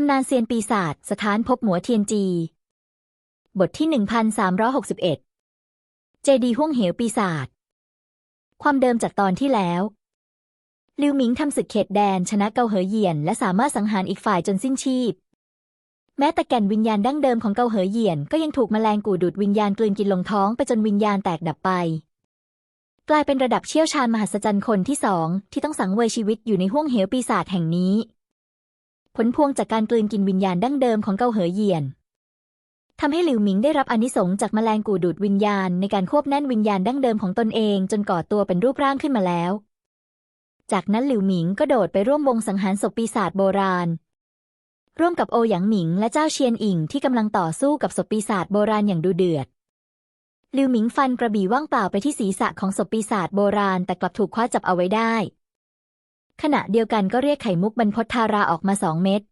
ตำนานเซียนปีศาจสถานพบหมัวเทียนจี บทที่ 1361 เจดีห้วงเหวปีศาจความเดิมจากตอนที่แล้วลิวหมิงทำศึกเขตแดนชนะเกาเหอเหยียน และสามารถสังหารอีกฝ่ายจนสิ้นชีพ แม้แต่แก่นวิญญาณดั้งเดิมของเกาเหอเหยียน ก็ยังถูกแมลงกูดูดวิญญาณกลืนกินลงท้องไปจนวิญญาณแตกดับไป กลายเป็นระดับเชี่ยวชาญมหัศจรรย์คนที่สองที่ต้องสังเวยชีวิตอยู่ในห้วงเหวปีศาจแห่งนี้ ผลพวงจากการกลืนกินวิญญาณดั้งเดิมของเกาเหอเยียนทำให้หลิวหมิงได้รับอนิสงส์จากแมลงกูดูดวิญญาณในการควบแน่นวิญญาณดั้งเดิมของตนเองจนก่อตัวเป็นรูปร่างขึ้นมาแล้ว จากนั้นหลิวหมิงก็โดดไปร่วมวงสังหารศพปีศาจโบราณ ร่วมกับโอหยางหมิงและเจ้าเชียนอิงที่กำลังต่อสู้กับศพปีศาจโบราณอย่างดูเดือดหลิวหมิงฟันกระบี่ว่างเปล่าไปที่ศีรษะของศพปีศาจโบราณแต่กลับถูกคว้าจับเอาไว้ได้ ขณะเดียวกันก็เรียกไข่มุกบรรพทาราออกมาสองเม็ด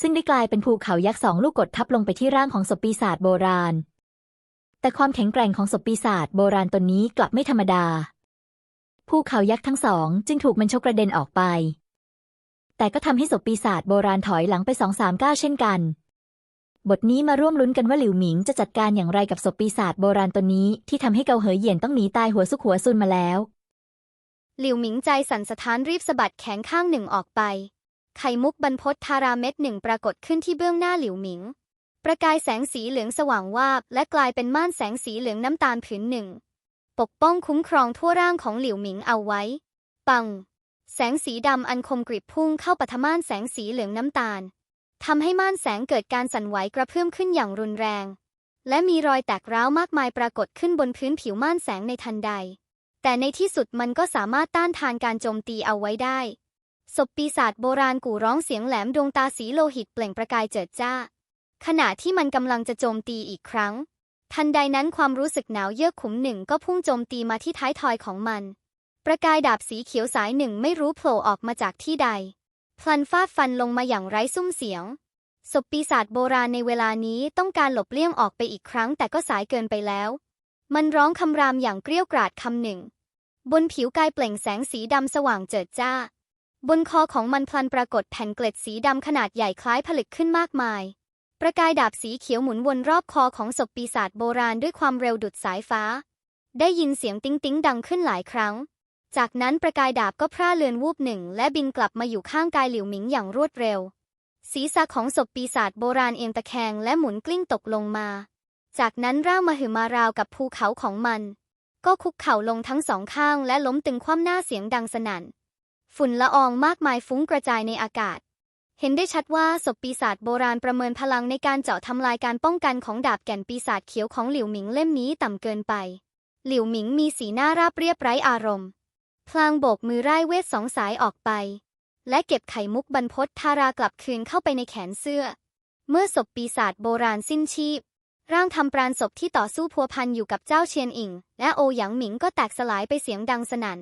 ซึ่งได้กลายเป็นภูเขายักษ์สองลูกกดทับลงไปที่ร่างของศพปีศาจโบราณ แต่ความแข็งแกร่งของศพปีศาจโบราณตนนี้กลับไม่ธรรมดา ภูเขายักษ์ทั้งสองจึงถูกมันชกกระเด็นออกไป แต่ก็ทำให้ศพปีศาจโบราณถอยหลังไปสองสามก้าวเช่นกัน บทนี้มาร่วมลุ้นกันว่าหลิวหมิงจะจัดการอย่างไรกับศพปีศาจโบราณตนนี้ที่ทำให้เกาเหอเหยียนต้องหนีตายหัวซุกหัวซุนมาแล้ว หลิวหมิงใจสั่นสะท้านรีบสะบัดแขนข้างหนึ่งออกไป ไข่มุกบรรพตทาราเม็ดหนึ่งปรากฏขึ้นที่เบื้องหน้าหลิวหมิง ประกายแสงสีเหลืองสว่างวาบ และกลายเป็นม่านแสงสีเหลืองน้ำตาลผืนหนึ่ง ปกป้องคุ้มครองทั่วร่างของหลิวหมิงเอาไว้ ปัง แสงสีดำอันคมกริบพุ่งเข้าปะทะม่านแสงสีเหลืองน้ำตาลทำให้ม่านแสงเกิดการสั่นไหวกระเพื่อมขึ้นอย่างรุนแรง และมีรอยแตกร้าวมากมายปรากฏขึ้นบนพื้นผิวม่านแสงในทันใด แต่ในที่สุดมันก็สามารถต้านทานการโจมตีเอาไว้ได้ศพปีศาจโบราณกู่ร้องเสียงแหลมดวงตาสีโลหิตเปล่งประกายเจิดจ้า ขณะที่มันกำลังจะโจมตีอีกครั้ง ทันใดนั้นความรู้สึกหนาวเยือกขุมหนึ่งก็พุ่งโจมตีมาที่ท้ายทอยของมัน ประกายดาบสีเขียวสายหนึ่งไม่รู้โผล่ออกมาจากที่ใด พลันฟาดฟันลงมาอย่างไร้ซุ้มเสียงศพปีศาจโบราณในเวลานี้ต้องการหลบเลี่ยงออกไปอีกครั้งแต่ก็สายเกินไปแล้ว มันร้องคำรามอย่างเกรี้ยวกราดคำหนึ่ง บนผิวกายเปล่งแสงสีดำสว่างเจิดจ้า บนคอของมันพลันปรากฏแผ่นเกล็ดสีดำขนาดใหญ่คล้ายผลึกขึ้นมากมาย ประกายดาบสีเขียวหมุนวนรอบคอของศพปีศาจโบราณด้วยความเร็วดุดสายฟ้า ได้ยินเสียงติ๊งติ๊งดังขึ้นหลายครั้ง จากนั้นประกายดาบก็พร่าเลือนวูบหนึ่ง และบินกลับมาอยู่ข้างกายหลิวหมิงอย่างรวดเร็ว ศีรษะของศพปีศาจโบราณเอียงตะแคงและหมุนกลิ้งตกลงมา จากนั้นร่างมหึมาราวกับภูเขาของมัน ก็คุกเข่าลงทั้งสองข้างและล้มตึงคว่ำหน้าเสียงดังสนั่น ฝุ่นละอองมากมายฟุ้งกระจายในอากาศ เห็นได้ชัดว่าศพปีศาจโบราณประเมินพลังในการเจาะทำลายการป้องกันของดาบแก่นปีศาจเขียวของหลิวหมิงเล่มนี้ต่ำเกินไป หลิวหมิงมีสีหน้าราบเรียบไร้อารมณ์ พลางโบกมือไร้เวทสองสายออกไป และเก็บไข่มุกบรรพตทารากลับคืนเข้าไปในแขนเสื้อ เมื่อศพปีศาจโบราณสิ้นชีพ ร่างทำปราณศพที่ต่อสู้พัวพันอยู่กับเจ้าเชียนอิง และโอหยางหมิงก็แตกสลายไปเสียงดังสนั่น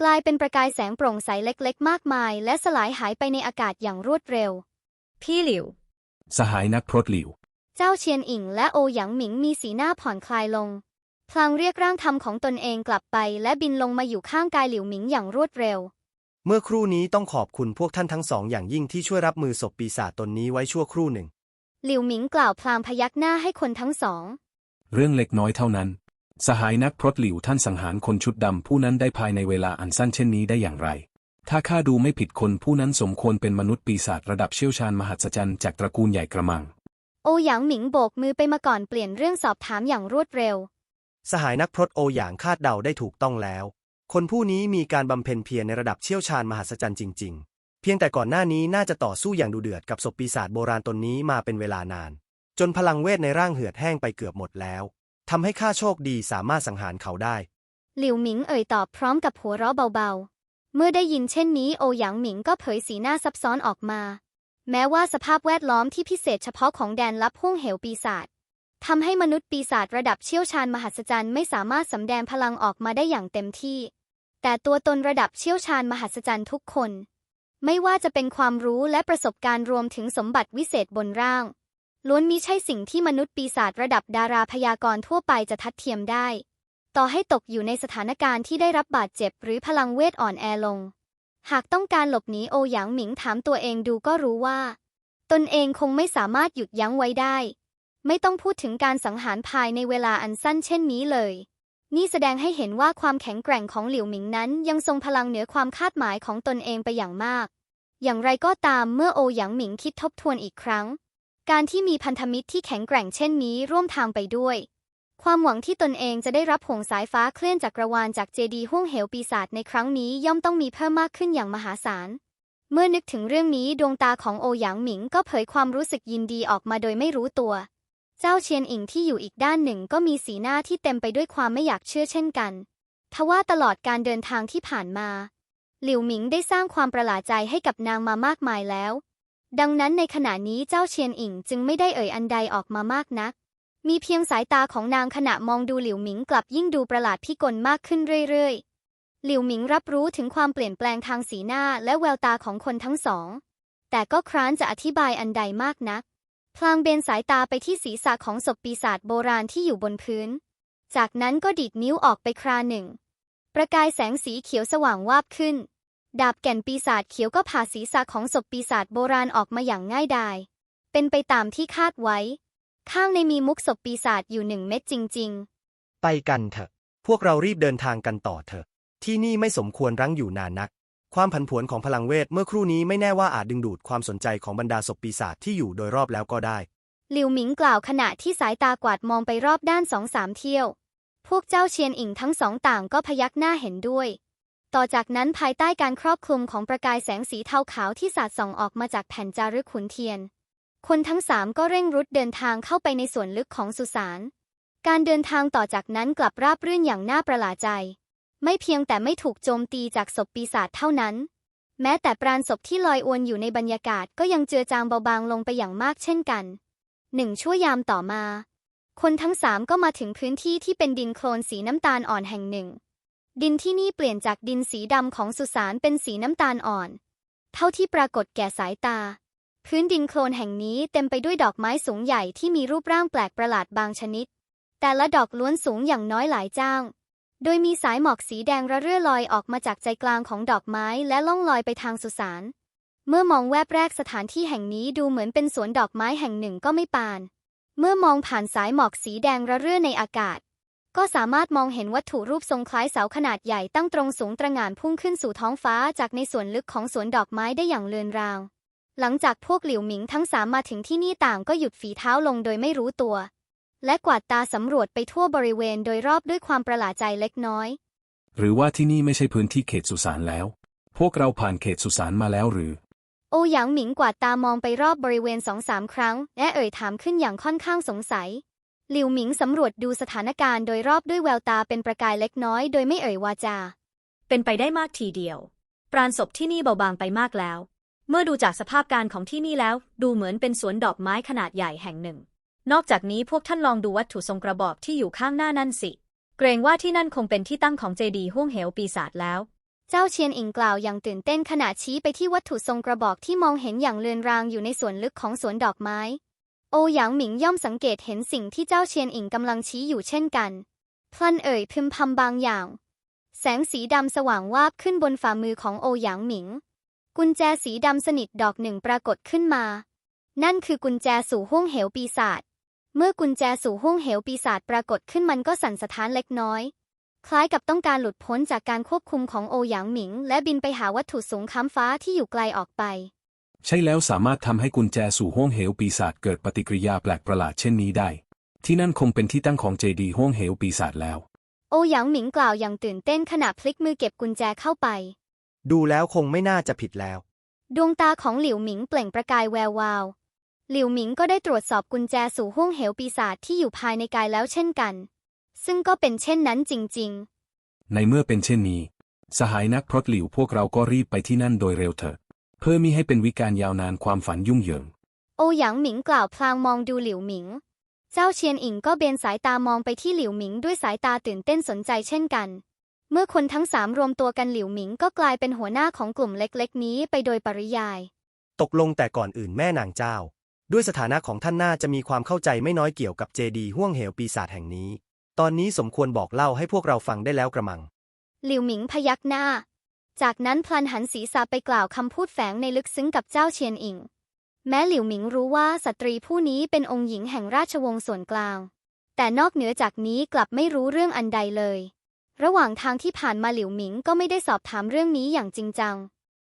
กลายเป็นประกายแสงโปร่งใสเล็กๆ มากมาย และสลายหายไปในอากาศอย่างรวดเร็ว พี่หลิว สหายนักพรตหลิว เจ้าเชียนอิงและโอหยางหมิงมีสีหน้าผ่อนคลายลง พลางเรียกร่างธรรมของตนเองกลับไปและบินลงมาอยู่ข้างกายหลิวหมิงอย่างรวดเร็ว เมื่อครู่นี้ต้องขอบคุณพวกท่านทั้งสองอย่างยิ่งที่ช่วยรับมือศพปีศาจตนนี้ไว้ชั่วครู่หนึ่ง หลิวหมิงกล่าวพลางพยักหน้าให้คนทั้งสอง เรื่องเล็กน้อยเท่านั้น สหายนักพรตหลิวท่านสังหารคนชุดดำผู้นั้นได้ภายในเวลาอันสั้นเช่นนี้ได้อย่างไร ถ้าข้าดูไม่ผิดคนผู้นั้นสมควรเป็นมนุษย์ปีศาจระดับเชี่ยวชาญมหัศจรรย์จากตระกูลใหญ่กระมัง โอหยางหมิงโบกมือไปมาก่อนเปลี่ยนเรื่องสอบถามอย่างรวดเร็ว สหายนักพรตโอหยางคาดเดาได้ถูกต้องแล้ว คนผู้นี้มีการบำเพ็ญเพียรในระดับเชี่ยวชาญมหัศจรรย์จริงๆเพียงแต่ก่อนหน้านี้น่าจะต่อสู้อย่างดุเดือดกับศพปีศาจโบราณตนนี้มาเป็นเวลานาน จนพลังเวทในร่างเหือดแห้งไปเกือบหมดแล้วทำให้ข้าโชคดีสามารถสังหารเขาได้ หลิวหมิงเอ่ยตอบพร้อมกับหัวเราะเบาๆ เมื่อได้ยินเช่นนี้โอหยางหมิงก็เผยสีหน้าซับซ้อนออกมา แม้ว่าสภาพแวดล้อมที่พิเศษเฉพาะของแดนลับห้วงเหวปีศาจทำให้มนุษย์ปีศาจระดับเชี่ยวชาญมหัศจรรย์ไม่สามารถสำแดงพลังออกมาได้อย่างเต็มที่ แต่ตัวตนระดับเชี่ยวชาญมหัศจรรย์ทุกคน ไม่ว่าจะเป็นความรู้และประสบการณ์รวมถึงสมบัติวิเศษบนร่าง ล้วนมิใช่สิ่งที่มนุษย์ปีศาจระดับดาราพยากรณ์ทั่วไปจะทัดเทียมได้ ต่อให้ตกอยู่ในสถานการณ์ที่ได้รับบาดเจ็บหรือพลังเวทอ่อนแอลง หากต้องการหลบหนีโอหยางหมิงถามตัวเองดูก็รู้ว่า ตนเองคงไม่สามารถหยุดยั้งไว้ได้ ไม่ต้องพูดถึงการสังหารภายในเวลาอันสั้นเช่นนี้เลย นี่แสดงให้เห็นว่าความแข็งแกร่งของหลิวหมิงนั้นยังทรงพลังเหนือความคาดหมายของตนเองไปอย่างมาก อย่างไรก็ตามเมื่อโอหยางหมิงคิดทบทวนอีกครั้ง การที่มีพันธมิตรที่แข็งแกร่งเช่นนี้ร่วมทางไปด้วย ความหวังที่ตนเองจะได้รับหงสายฟ้าเคลื่อนจักรวาลจากเจดีห้วงเหวปีศาจในครั้งนี้ย่อมต้องมีเพิ่มมากขึ้นอย่างมหาศาล เมื่อนึกถึงเรื่องนี้ดวงตาของโอหยางหมิงก็เผยความรู้สึกยินดีออกมาโดยไม่รู้ตัว เจ้าเชียนอิงที่อยู่อีกด้านหนึ่งก็มีสีหน้าที่เต็มไปด้วยความไม่อยากเชื่อเช่นกัน ทว่าตลอดการเดินทางที่ผ่านมา หลิวหมิงได้สร้างความประหลาดใจให้กับนางมามากมายแล้ว ดังนั้นในขณะนี้เจ้าเชียนอิงจึงไม่ได้เอ่ยอันใดออกมามากนัก มีเพียงสายตาของนางขณะมองดูหลิวหมิงกลับยิ่งดูประหลาดพิกลมากขึ้นเรื่อยๆ หลิวหมิงรับรู้ถึงความเปลี่ยนแปลงทางสีหน้าและแววตาของคนทั้งสอง แต่ก็คร้านจะอธิบายอันใดมากนัก พลางเบนสายตาไปที่ศีรษะของศพปีศาจโบราณที่อยู่บนพื้น จากนั้นก็ดีดนิ้วออกไปคราหนึ่ง ประกายแสงสีเขียวสว่างวาบขึ้น ดาบแก่นปีศาจเขียวก็ผ่าศีรษะของศพปีศาจโบราณออกมาอย่างง่ายดาย เป็นไปตามที่คาดไว้ ข้างในมีมุกศพปีศาจอยู่หนึ่งเม็ดจริง ๆ ไปกันเถอะ พวกเรารีบเดินทางกันต่อเถอะ ที่นี่ไม่สมควรรั้งอยู่นานนัก ความผันผวนของพลังเวทเมื่อครู่นี้ไม่แน่ว่าอาจดึงดูดความสนใจของบรรดาศพปีศาจที่อยู่โดยรอบแล้วก็ได้หลิวหมิงกล่าวขณะที่สายตากวาดมองไปรอบด้านสองสามเที่ยว พวกเจ้าเชียนอิงทั้งสองต่างก็พยักหน้าเห็นด้วย ต่อจากนั้นภายใต้การครอบคลุมของประกายแสงสีเทาขาวที่สาดส่องออกมาจากแผ่นจารึกขุนเทียน คนทั้งสามก็เร่งรุดเดินทางเข้าไปในส่วนลึกของสุสาน การเดินทางต่อจากนั้นกลับราบรื่นอย่างน่าประหลาดใจ ไม่เพียงแต่ไม่ถูกโจมตีจากศพปีศาจเท่านั้น แม้แต่ปราณศพที่ลอยอวนอยู่ในบรรยากาศก็ยังเจือจางเบาบางลงไปอย่างมากเช่นกันหนึ่งชั่วยามต่อมา คนทั้งสามก็มาถึงพื้นที่ที่เป็นดินโคลนสีน้ำตาลอ่อนแห่งหนึ่ง ดินที่นี่เปลี่ยนจากดินสีดำของสุสานเป็นสีน้ำตาลอ่อน เท่าที่ปรากฏแก่สายตา พื้นดินโคลนแห่งนี้เต็มไปด้วยดอกไม้สูงใหญ่ที่มีรูปร่างแปลกประหลาดบางชนิด แต่ละดอกล้วนสูงอย่างน้อยหลายจ้าง โดยมีสายหมอกสีแดงระเรื่อลอยออกมาจากใจกลางของดอกไม้และล่องลอยไปทางสุสาน เมื่อมองแวบแรกสถานที่แห่งนี้ดูเหมือนเป็นสวนดอกไม้แห่งหนึ่งก็ไม่ปาน เมื่อมองผ่านสายหมอกสีแดงระเรื่อในอากาศ ก็สามารถมองเห็นวัตถุรูปทรงคล้ายเสาขนาดใหญ่ตั้งตรงสูงตระหง่านพุ่งขึ้นสู่ท้องฟ้าจากในส่วนลึกของสวนดอกไม้ได้อย่างเลือนรางหลังจากพวกหลิวหมิงทั้งสามมาถึงที่นี่ต่างก็หยุดฝีเท้าลงโดยไม่รู้ตัว และกวาดตาสำรวจไปทั่วบริเวณโดยรอบด้วยความประหลาดใจเล็กน้อย หรือว่าที่นี่ไม่ใช่พื้นที่เขตสุสานแล้ว พวกเราผ่านเขตสุสานมาแล้วหรือ โอหยางหมิงกวาดตามองไปรอบบริเวณสองสามครั้ง และเอ่ยถามขึ้นอย่างค่อนข้างสงสัย หลิวหมิงสำรวจดูสถานการณ์โดยรอบด้วยแววตาเป็นประกายเล็กน้อยโดยไม่เอ่ยวาจา เป็นไปได้มากทีเดียว ปราณศพที่นี่เบาบางไปมากแล้ว เมื่อดูจากสภาพการของที่นี่แล้ว ดูเหมือนเป็นสวนดอกไม้ขนาดใหญ่แห่งหนึ่ง นอกจากนี้พวกท่านลองดูวัตถุทรงกระบอกที่อยู่ข้างหน้านั่นสิ เกรงว่าที่นั่นคงเป็นที่ตั้งของเจดีย์ห้วงเหวปีศาจแล้ว เจ้าเชียนอิงกล่าวอย่างตื่นเต้นขณะชี้ไปที่วัตถุทรงกระบอกที่มองเห็นอย่างเลือนรางอยู่ในสวนลึกของสวนดอกไม้ โอหยางหมิงย่อมสังเกตเห็นสิ่งที่เจ้าเชียนอิงกำลังชี้อยู่เช่นกัน พลันเอ่ยพึมพำบางอย่าง แสงสีดำสว่างวาบขึ้นบนฝ่ามือของโอหยางหมิง กุญแจสีดำสนิทดอกหนึ่งปรากฏขึ้นมา นั่นคือกุญแจสู่ห้วงเหวปีศาจ เมื่อกุญแจสู่ห้วงเหวปีศาจปรากฏขึ้นมันก็สั่นสะท้านเล็กน้อย คล้ายกับต้องการหลุดพ้นจากการควบคุมของโอหยางหมิง และบินไปหาวัตถุสูงค้ำฟ้าที่อยู่ไกลออกไป ใช่แล้วสามารถทำให้กุญแจสู่ห้วงเหวปีศาจเกิดปฏิกิริยาแปลกประหลาดเช่นนี้ได้ ที่นั่นคงเป็นที่ตั้งของเจดีย์ห้วงเหวปีศาจแล้ว โอหยางหมิงกล่าวอย่างตื่นเต้นขณะพลิกมือเก็บกุญแจเข้าไป ดูแล้วคงไม่น่าจะผิดแล้ว ดวงตาของหลิวหมิงเปล่งประกายแวววาว หลิวหมิงก็ได้ตรวจสอบกุญแจสู่ห้วงเหวปีศาจที่อยู่ภายในกายแล้วเช่นกัน ซึ่งก็เป็นเช่นนั้นจริงในเมื่อเป็นเช่นนี้ สหายนักพรตหลิวพวกเราก็รีบไปที่นั่นโดยเร็วเถิดเพื่อมิให้เป็นวิการยาวนานความฝันยุ่งเหยิงๆโอหยางหมิงกล่าวพลางมองดูหลิวหมิง เจ้าเชียนอิงก็เบนสายตามองไปที่หลิวหมิงด้วยสายตาตื่นเต้นสนใจเช่นกัน เมื่อคนทั้งสามรวมตัวกันหลิวหมิงก็กลายเป็นหัวหน้าของกลุ่มเล็ก ๆ นี้ไปโดยปริยาย ตกลงแต่ก่อนอื่นแม่นางเจ้า ด้วยสถานะของท่านน่าจะมีความเข้าใจไม่น้อยเกี่ยวกับเจดีห้วงเหวปีศาจแห่งนี้ ตอนนี้สมควรบอกเล่าให้พวกเราฟังได้แล้วกระมัง หลิวหมิงพยักหน้า จากนั้นพลันหันศีรษะไปกล่าวคำพูดแฝงในลึกซึ้งกับเจ้าเชียนอิง แม้หลิวหมิงรู้ว่าสตรีผู้นี้เป็นองค์หญิงแห่งราชวงศ์ส่วนกลาง แต่นอกเหนือจากนี้กลับไม่รู้เรื่องอันใดเลย ระหว่างทางที่ผ่านมาหลิวหมิงก็ไม่ได้สอบถามเรื่องนี้อย่างจริงจัง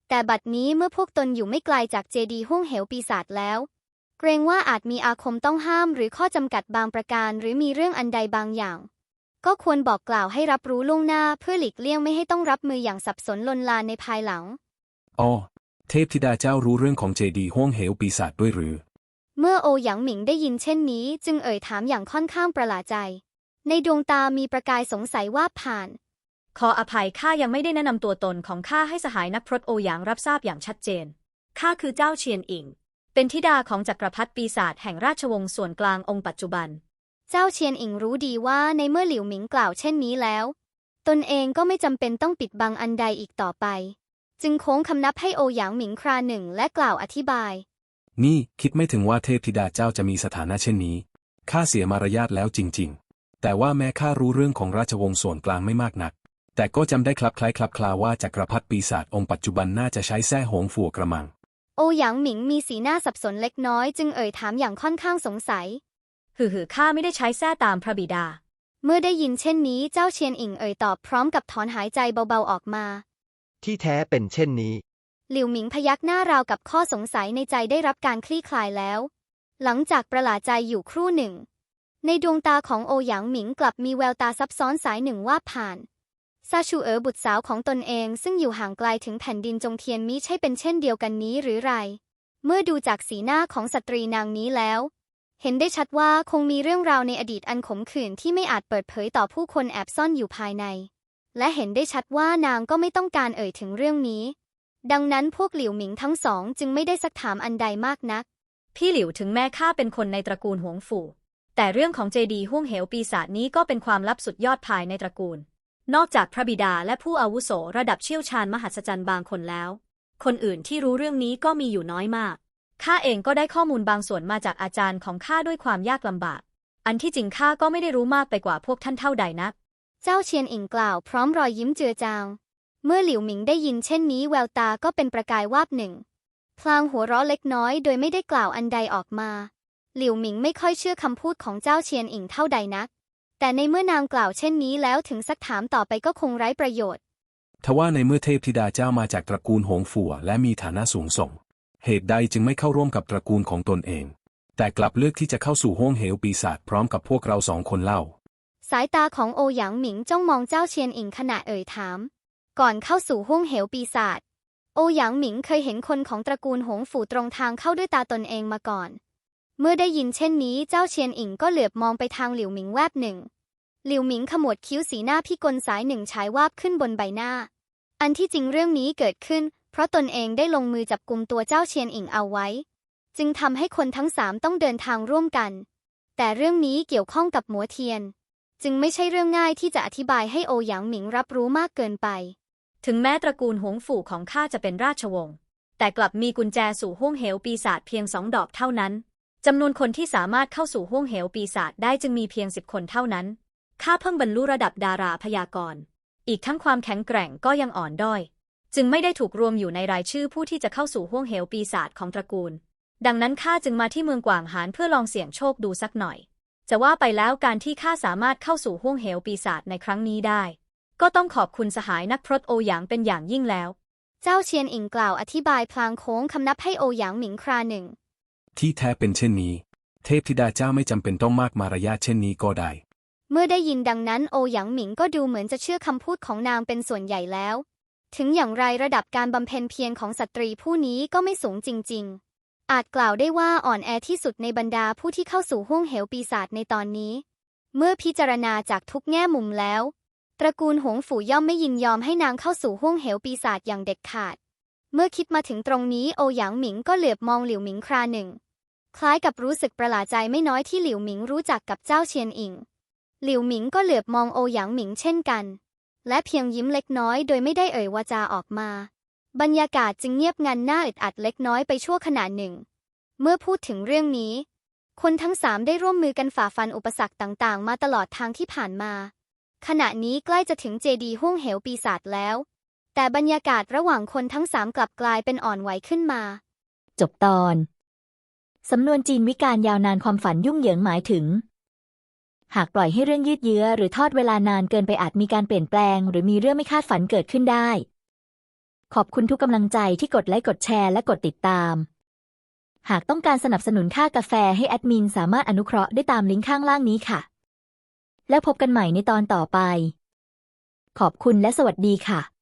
แต่บัดนี้เมื่อพวกตนอยู่ไม่ไกลจากเจดีห้วงเหวปีศาจแล้ว เกรงว่าอาจมีอาคมต้องห้ามหรือข้อจำกัดบางประการ หรือมีเรื่องอันใดบางอย่าง ก็ควรบอกกล่าวให้รับรู้ล่วงหน้าเพื่อหลีกเลี่ยงไม่ให้ต้องรับมืออย่างสับสนลนลานในภายหลังอ๋อเทพธิดาเจ้ารู้เรื่องของเจดีย์ห้วงเหวปีศาจด้วยหรือ เมื่อโอหยางหมิงได้ยินเช่นนี้ จึงเอ่ยถามอย่างค่อนข้างประหลาดใจ ในดวงตามีประกายสงสัยว่าผ่าน ขออภัยข้ายังไม่ได้แนะนำตัวตนของข้าให้สหายนักพรตโอหยางรับทราบอย่างชัดเจนข้าคือเจ้าเชียนอิง เป็นธิดาของจักรพรรดิปีศาจแห่งราชวงศ์ส่วนกลางองค์ปัจจุบัน เจ้าเชียนอิงรู้ดีว่าในเมื่อหลิวหมิงกล่าวเช่นนี้แล้ว ตนเองก็ไม่จำเป็นต้องปิดบังอันใดอีกต่อไป จึงโค้งคำนับให้โอหยางหมิงคราหนึ่งและกล่าวอธิบาย นี่คิดไม่ถึงว่าเทพธิดาเจ้าจะมีสถานะเช่นนี้ข้าเสียมารยาทแล้วจริง ๆ แต่ว่าแม้ข้ารู้เรื่องของราชวงศ์ส่วนกลางไม่มากนัก แต่ก็จำได้คลับคล้ายคลับคลาว่าจักรพรรดิปีศาจองค์ปัจจุบันน่าจะใช้แส้หงฝัวกระมัง โอหยางหมิงมีสีหน้าสับสนเล็กน้อยจึงเอ่ยถามอย่างค่อนข้างสงสัย หือหือข้าไม่ได้ใช้แส้ตามพระบิดา เมื่อได้ยินเช่นนี้เจ้าเชียนอิงเอ่ยตอบพร้อมกับถอนหายใจเบาๆออกมา ที่แท้เป็นเช่นนี้ หลิวหมิงพยักหน้าราวกับข้อสงสัยในใจได้รับการคลี่คลายแล้ว หลังจากประหลาดใจอยู่ครู่หนึ่ง ในดวงตาของโอหยางหมิงกลับมีแววตาซับซ้อนสายหนึ่งว่าผ่าน ซาชูเอ๋อบุตรสาวของตนเองซึ่งอยู่ห่างไกลถึงแผ่นดินจงเทียนมิใช่เป็นเช่นเดียวกันนี้หรือไร เมื่อดูจากสีหน้าของสตรีนางนี้แล้ว เห็นได้ชัดว่าคงมีเรื่องราวในอดีตอันขมขื่นที่ไม่อาจเปิดเผยต่อผู้คนแอบซ่อนอยู่ภายใน และเห็นได้ชัดว่านางก็ไม่ต้องการเอ่ยถึงเรื่องนี้ ดังนั้นพวกหลิวหมิงทั้งสองจึงไม่ได้สักถามอันใดมากนัก พี่หลิวถึงแม้ข้าเป็นคนในตระกูลหวงฝูแต่เรื่องของเจดีห้วงเหวปีศาจนี้ก็เป็นความลับสุดยอดภายในตระกูล นอกจากพระบิดาและผู้อาวุโสระดับเชี่ยวชาญมหัศจรรย์บางคนแล้ว คนอื่นที่รู้เรื่องนี้ก็มีอยู่น้อยมาก ข้าเองก็ได้ข้อมูลบางส่วนมาจากอาจารย์ของข้าด้วยความยากลำบาก อันที่จริงข้าก็ไม่ได้รู้มากไปกว่าพวกท่านเท่าใดนัก เจ้าเชียนอิงกล่าวพร้อมรอยยิ้มเจือจาง เมื่อหลิวหมิงได้ยินเช่นนี้แววตาก็เป็นประกายวาบหนึ่ง พลางหัวเราะเล็กน้อยโดยไม่ได้กล่าวอันใดออกมา หลิวหมิงไม่ค่อยเชื่อคำพูดของเจ้าเชียนอิงเท่าใดนัก แต่ในเมื่อนางกล่าวเช่นนี้แล้วถึงสักถามต่อไปก็คงไร้ประโยชน์ ทว่าในเมื่อเทพธิดาเจ้ามาจากตระกูลหงฝัวและมีฐานะสูงส่ง เหตุใดจึงไม่เข้าร่วมกับตระกูลของตนเอง แต่กลับเลือกที่จะเข้าสู่ห้วงเหวปีศาจพร้อมกับพวกเราสองคนเล่า สายตาของโอหยางหมิงจ้องมองเจ้าเชียนอิงขณะเอ่ยถาม ก่อนเข้าสู่ห้วงเหวปีศาจโอหยางหมิงเคยเห็นคนของตระกูลหงฝูตรงทางเข้าด้วยตาตนเองมาก่อน เมื่อได้ยินเช่นนี้เจ้าเชียนอิงก็เหลือบมองไปทางหลิวหมิงแวบหนึ่ง หลิวหมิงขมวดคิ้วสีหน้าพี่กลสายหนึ่งฉายวาบขึ้นบนใบหน้า อันที่จริงเรื่องนี้เกิดขึ้น เพราะตนเองได้ลงมือจับกลุ่มตัวเจ้าเชียนอิงเอาไว้ จึงทำให้คนทั้งสามต้องเดินทางร่วมกัน แต่เรื่องนี้เกี่ยวข้องกับหมัวเทียน จึงไม่ใช่เรื่องง่ายที่จะอธิบายให้โอหยางหมิงรับรู้มากเกินไป ถึงแม้ตระกูลหงฝูของข้าจะเป็นราชวงศ์แต่กลับมีกุญแจสู่ห้วงเหวปีศาจเพียงสองดอกเท่านั้น จำนวนคนที่สามารถเข้าสู่ห้วงเหวปีศาจได้จึงมีเพียงสิบคนเท่านั้น ข้าเพิ่งบรรลุระดับดาราพยากรณ์ อีกทั้งความแข็งแกร่งก็ยังอ่อนด้อย จึงไม่ได้ถูกรวมอยู่ในรายชื่อผู้ที่จะเข้าสู่ห้วงเหวปีศาจของตระกูล ดังนั้นข้าจึงมาที่เมืองกวางหานเพื่อลองเสี่ยงโชคดูสักหน่อย จะว่าไปแล้วการที่ข้าสามารถเข้าสู่ห้วงเหวปีศาจในครั้งนี้ได้ ก็ต้องขอบคุณสหายนักพรตโอหยางเป็นอย่างยิ่งแล้ว เจ้าเชียนอิงกล่าวอธิบายพลางโค้งคำนับให้โอหยางหมิงคราหนึ่ง ที่แท้เป็นเช่นนี้ เทพธิดาเจ้าไม่จำเป็นต้องมากมารยาทเช่นนี้ก็ได้ เมื่อได้ยินดังนั้นโอหยางหมิงก็ดูเหมือนจะเชื่อคำพูดของนางเป็นส่วนใหญ่แล้ว ถึงอย่างไรระดับการบำเพ็ญเพียรของสตรีผู้นี้ก็ไม่สูงจริง ๆ อาจกล่าวได้ว่าอ่อนแอที่สุดในบรรดาผู้ที่เข้าสู่ห้วงเหวปีศาจในตอนนี้ เมื่อพิจารณาจากทุกแง่มุมแล้ว ตระกูลหงฝูย่อมไม่ยินยอมให้นางเข้าสู่ห้วงเหวปีศาจอย่างเด็ดขาด เมื่อคิดมาถึงตรงนี้โอหยางหมิงก็เหลือบมองหลิวหมิงคราหนึ่ง คล้ายกับรู้สึกประหลาดใจไม่น้อยที่หลิวหมิงรู้จักกับเจ้าเชียนอิง หลิวหมิงก็เหลือบมองโอหยางหมิงเช่นกัน และเพียงยิ้มเล็กน้อยโดยไม่ได้เอ่ยวาจาออกมา บรรยากาศจึงเงียบงันหน้าอึดอัดเล็กน้อยไปชั่วขณะหนึ่ง เมื่อพูดถึงเรื่องนี้ คนทั้งสามได้ร่วมมือกันฝ่าฟันอุปสรรคต่างๆ มาตลอดทางที่ผ่านมา ขณะนี้ใกล้จะถึงเจดีห้วงเหวปีศาจแล้ว แต่บรรยากาศระหว่างคนทั้งสามกลับกลายเป็นอ่อนไหวขึ้นมา จบตอน สำนวนจีนวิการยาวนานความฝันยุ่งเหยิงหมายถึง หากปล่อยให้เรื่องยืดเยื้อหรือทอดเวลานานเกินไปอาจมีการเปลี่ยนแปลง หรือมีเรื่องไม่คาดฝันเกิดขึ้นได้ ขอบคุณทุกกำลังใจที่กดไลค์กดแชร์และกดติดตาม หากต้องการสนับสนุนค่ากาแฟให้แอดมินสามารถอนุเคราะห์ได้ตามลิงก์ข้างล่างนี้ค่ะ แล้วพบกันใหม่ในตอนต่อไป ขอบคุณและสวัสดีค่ะ